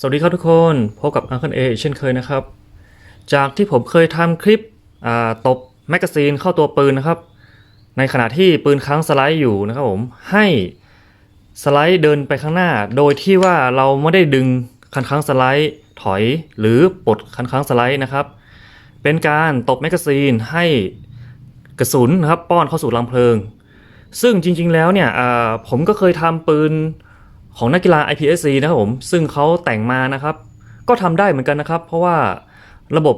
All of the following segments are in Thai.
สวัสดีครับทุกคน พบกับอัง l e เอเช่นเคยนะครับ จากที่ผมเคยทำคลิปตบแมกกาซีนเข้าตัวปืนนะครับ ในขณะที่ปืนค้างสไลด์อยู่นะครับผม ให้สไลด์เดินไปข้างหน้า โดยที่ว่าเราไม่ได้ดึงคันค้างสไลด์ถอยหรือปลดคันค้างสไลด์นะครับ เป็นการตบแมกกาซีนให้กระสุนนะครับป้อนเข้าสู่ลำเพลิง ซึ่งจริงๆแล้วเนี่ยผมก็เคยทำปืน ของนักกีฬา IPSC นะครับผมซึ่งเขาแต่งมานะครับ ก็ทำได้เหมือนกันนะครับ เพราะว่าระบบ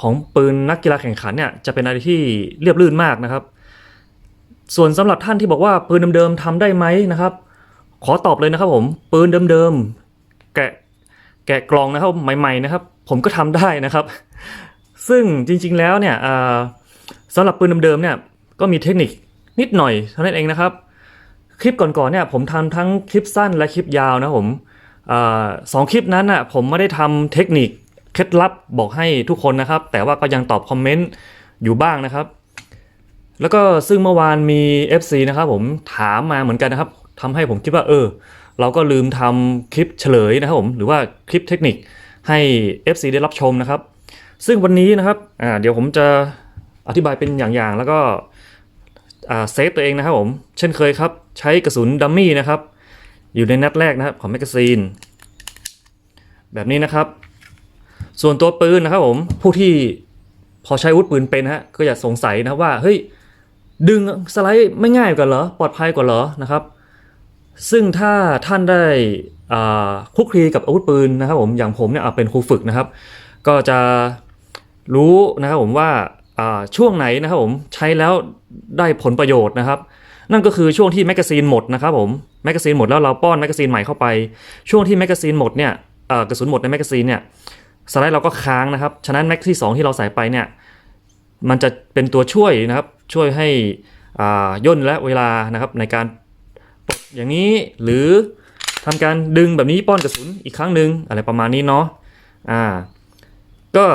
ของปืนนักกีฬาแข่งขันเนี่ยจะเป็นอะไรที่เรียบรื่นมากนะครับ ส่วนสำหรับท่านที่บอกว่าปืนเดิมๆทำได้ไหมนะครับ ขอตอบเลยนะครับผมปืนเดิมๆแกะแกะกล่องนะครับใหม่ๆนะครับ ผมก็ทำได้นะครับ ซึ่งจริงๆแล้วเนี่ยสำหรับปืนเดิมๆเนี่ยก็มีเทคนิคนิดหน่อยเท่านั้นเองนะครับ ลิปก่อนๆเนี่ยผมทำทั้งคลิปสั้นและคลิปยาวนะผมอสองคลิปนั้นอะผมไม่ได้ทำเทคนิคเคล็ดลับบอกให้ทุกคนนะครับ แต่ว่าก็ยังตอบคอมเมนต์อยู่บ้างนะครับ แล้วก็ซึ่งเมื่อวานมี FC นะครับผมถามมาเหมือนกันนะครับทำให้ผมคิดว่าเออ เราก็ลืมทำคลิปเฉลยนะครับผมหรือว่าคลิปเทคนิคให้ FC ได้รับชมนะครับ ซึ่งวันนี้นะครับเดี๋ยวผมจะอธิบายเป็นอย่างๆ แล้วก็ เซฟตัวเองนะครับผม เช่นเคยครับ ใช้กระสุนดัมมี่นะครับ อยู่ในนัดแรกนะครับของแมกกาซีน แบบนี้นะครับ ส่วนตัวปืนนะครับผมผู้ที่พอใช้อาวุธปืนเป็นฮะก็อย่าสงสัยนะว่าเฮ้ยดึงสไลด์ไม่ง่ายกว่าเหรอปลอดภัยกว่าเหรอนะครับ ซึ่งถ้าท่านได้คุกคีกับอาวุธปืนนะครับผมอย่างผมเนี่ยเป็นครูฝึกนะครับ ก็จะรู้นะครับผมว่า ช่วงไหนนะครับผมใช้แล้วได้ผลประโยชน์นะครับ นั่นก็คือช่วงที่แมกกาซีนหมดนะครับผมแมกกาซีนหมดแล้วเราป้อนแมกกาซีนใหม่เข้าไป ช่วงที่แมกกาซีนหมดเนี่ยกระสุนหมดในแมกกาซีนเนี่ยสไลด์เราก็ค้างนะครับ ฉะนั้นแม็กที่ 2 ที่เราใส่ไปเนี่ยมันจะเป็นตัวช่วยนะครับช่วยให้ย่นและเวลานะครับในการปลดอย่างนี้หรือทำการดึงแบบนี้ป้อนกระสุนอีกครั้งหนึ่งอะไรประมาณนี้เนาะอ่าก็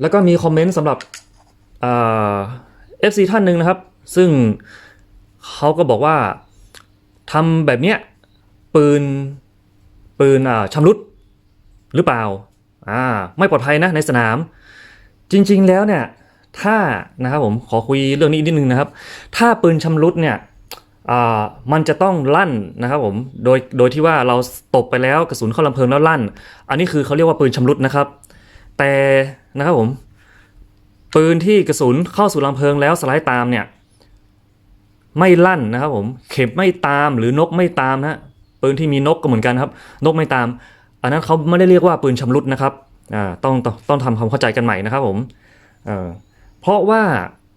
แล้วก็มีคอมเมนต์สำหรับเอฟซีท่านหนึ่งนะครับ ซึ่งเขาก็บอกว่าทำแบบเนี้ยปืนปืนอ่าชำรุดหรือเปล่าอ่าไม่ปลอดภัยนะในสนาม จริง ๆ แล้วเนี่ยถ้านะครับผมขอคุยเรื่องนี้นิดนึงนะครับ ถ้าปืนชำรุดเนี่ยอ่ามันจะต้องลั่นนะครับผมโดยโดยที่ว่าเราตบไปแล้วกระสุนเข้าลำเพลิงแล้วลั่น อันนี้คือเขาเรียกว่าปืนชำรุดนะครับ แต่ นะครับผม ปืนที่กระสุนเข้าสู่ลำเพลิงแล้วสไลด์ตามเนี่ย ไม่ลั่นนะครับผม เข็มไม่ตามหรือนกไม่ตามนะปืนที่มีนกก็เหมือนกันครับ นกไม่ตาม อันนั้นเขาไม่ได้เรียกว่าปืนชำรุดนะครับต้องต้องต้องทำความเข้าใจกันใหม่นะครับผมเเพราะว่า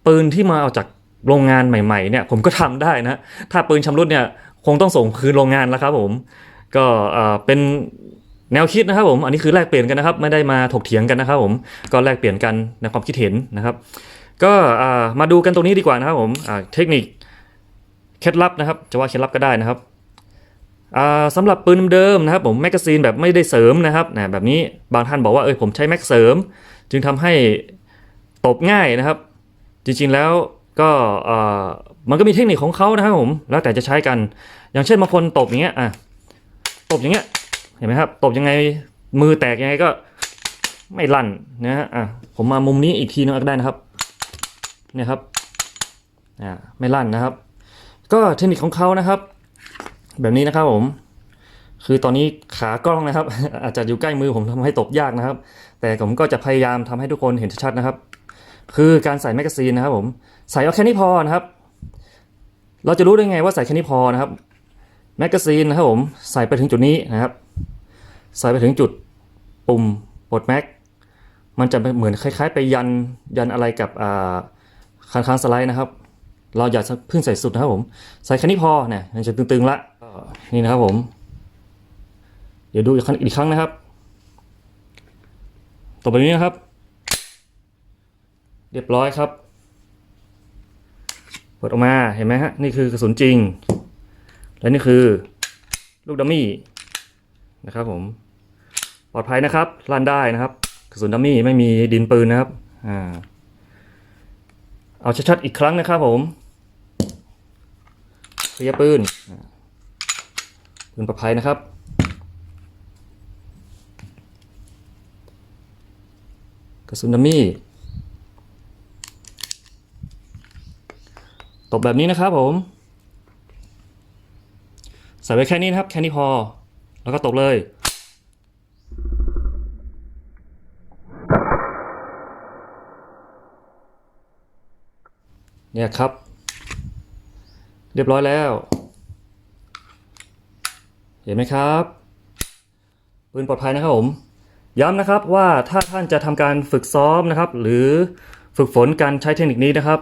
ปืนที่มาเอาจากโรงงานใหม่ ๆ เนี่ย ผมก็ทำได้นะ ถ้าปืนชำรุดเนี่ย คงต้องส่งคืนโรงงานแล้วครับผม ก็เเป็น แนวคิดนะครับผม อันนี้คือแลกเปลี่ยนกันนะครับ ไม่ได้มาถกเถียงกันนะครับผม ก็แลกเปลี่ยนกันในความคิดเห็นนะครับ ก็มาดูกันตรงนี้ดีกว่านะครับผมเทคนิคเคล็ดลับนะครับ จะว่าเคล็ดลับก็ได้นะครับอ่าสำหรับปืนเดิมนะครับผมแมกกาซีนแบบไม่ได้เสริมนะครับนะแบบนี้บางท่านบอกว่าเออผมใช้แม็กเสริม จึงทำให้ตบง่ายนะครับ จริงๆแล้วก็มันก็มีเทคนิคของเขานะครับผมแล้วแต่จะใช้กัน อย่างเช่นบางคนตบอย่างเงี้ยอะตบอย่างเงี้ย ห็นไหมครับตบยังไงมือแตกยังไงก็ไม่ลั่นนะฮะอะผมมามุมนี้อีกทีนึงก็ได้นะครับเนี่ยครับอ่าไม่ลั่นนะครับ ก็เทคนิคของเขานะครับ แบบนี้นะครับผม คือตอนนี้ขากล้องนะครับ อาจจะอยู่ใกล้มือผมทำให้ตบยากนะครับ แต่ผมก็จะพยายามทำให้ทุกคนเห็นชัดๆนะครับ คือการใส่แมกกาซีนนะครับ ผมใส่เอาแค่นี้พอนะครับ เราจะรู้ได้ไงว่าใส่แค่นี้พอนะครับแมกกาซีนนะครับผมใส่ไปถึงจุดนี้นะครับ ใส่ไปถึงจุดปุ่มปลดแม็ก มันจะเหมือนคล้าย ๆ ไปยันยันอะไรกับคันค้างสไลด์นะครับ เราอย่าเพิ่งใส่สุดนะครับผม ใส่แค่นี้พอเนี่ยมันจะตึงๆละนี่นะครับผม เดี๋ยวดูอีกครั้งอีกครั้งนะครับ ต่อไปนี้นะครับ เรียบร้อยครับเปิดออกมาเห็นไหมฮะนี่คือกระสุนจริง และนี่คือลูกดัมมี่นะครับผม ปลอดภัยนะครับลั่นได้นะครับกระสุนดัมมี่ไม่มีดินปืนนะครับอเอาชัดๆอีกครั้งนะครับผมเคลียปืนปืนปลอดภัยนะครับกระสุนดัมมี่ตบแบบนี้นะครับผมใส่ไว้แค่นี้นะครับ แค่นี้พอ แล้วก็ตกเลย เนี่ยครับ เรียบร้อยแล้ว เห็นไหมครับปืนปลอดภัยนะครับผมย้ำนะครับว่าถ้าท่านจะทำการฝึกซ้อมนะครับ หรือฝึกฝนการใช้เทคนิคนี้นะครับ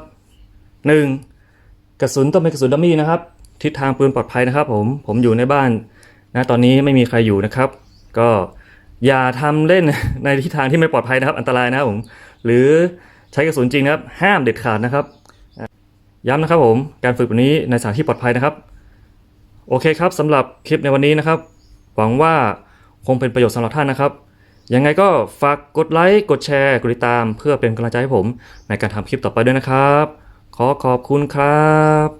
1. กระสุนต้องเป็นกระสุนดัมมี่นะครับ ทิศทางปืนปลอดภัยนะครับ ผมผมอยู่ในบ้านนะตอนนี้ไม่มีใครอยู่นะครับ ก็อย่าทำเล่นในทิศทางที่ไม่ปลอดภัยนะครับ อันตรายนะครับผมหรือใช้กระสุนจริงนะครับ ห้ามเด็ดขาดนะครับ ย้ำนะครับผม การฝึกแบบนี้ในสถานที่ปลอดภัยนะครับ โอเคครับสำหรับคลิปในวันนี้นะครับ หวังว่าคงเป็นประโยชน์สำหรับท่านนะครับ ยังไงก็ฝากกดไลค์ กดแชร์ กดติดตาม เพื่อเป็นกำลังใจให้ผม ในการทำคลิปต่อไปด้วยนะครับ ขอขอบคุณครับ